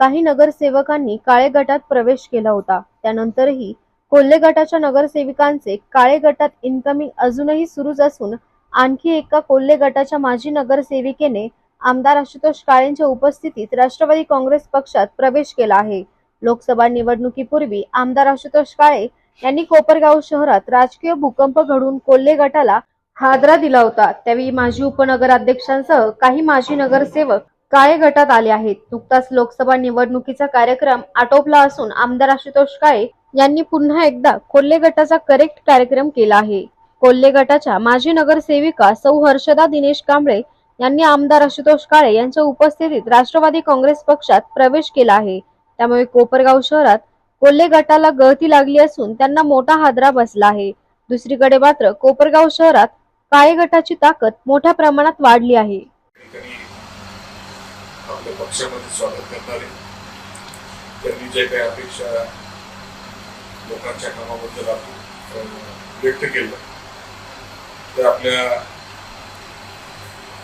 काही नगरसेवकांनी काळे गटात प्रवेश केला होता. त्यानंतरही कोल्हे गटाच्या नगरसेविकांचे काळे गटात इन्कमिंग अजूनही सुरूच असून आणखी एका कोल्हे गटाच्या माजी नगरसेविकेने आमदार आशुतोष काळेंच्या उपस्थितीत राष्ट्रवादी काँग्रेस पक्षात प्रवेश केला आहे. लोकसभा निवडणुकीपूर्वी आमदार आशुतोष काळे यांनी कोपरगाव शहरात राजकीय भूकंप घडवून कोल्हे गटाला हादरा दिला होता. त्यावेळी माजी उपनगराध्यक्षांसह काही माजी नगरसेवक काळे गटात आले आहेत. नुकताच लोकसभा निवडणुकीचा कार्यक्रम आटोपला असून आमदार आशुतोष काळे यांनी पुन्हा एकदा कोल्हे गटाचा करेक्ट कार्यक्रम केला आहे. कोल्हे गटाच्या माजी नगरसेविका सौ हर्षदा दिनेश कांबळे यांनी आमदार आशुतोष काळे यांच्या उपस्थितीत राष्ट्रवादी काँग्रेस पक्षात प्रवेश केला आहे. त्यामुळे कोपरगाव शहरात कोल्हे गटाला गळती लागली असून त्यांना मोठा हादरा बसला आहे. दुसरीकडे मात्र कोपरगाव शहरात काळे गटाची ताकद मोठ्या प्रमाणात वाढली आहे. आपल्या पक्षामध्ये स्वागत करणारे. त्यांनी जे काही अपेक्षा लोकांच्या कामाबद्दल आपण व्यक्त केलं ते आपल्या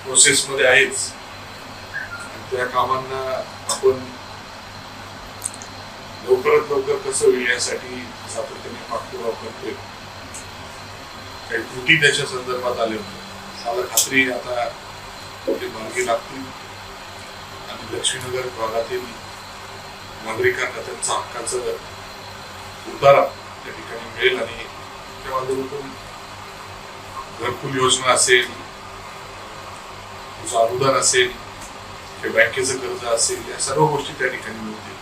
प्रोसेसमध्ये आहेच. त्या कामांना आपण लवकरात लवकर कसं होईल यासाठी सातत्याने पाठपुरावा करतोय. काही त्रुटी त्याच्या संदर्भात आले होते मला खात्री आता ते मार्गी लागतील. लक्ष्मीनगर भागातील नागरिकांना त्यांचा हक्काचा उतारा त्या ठिकाणी मिळेल आणि त्या माध्यमातून घरकुल योजना असेल तुझं अनुदान असेल किंवा बँकेचं कर्ज असेल या सर्व गोष्टी त्या ठिकाणी मिळतील.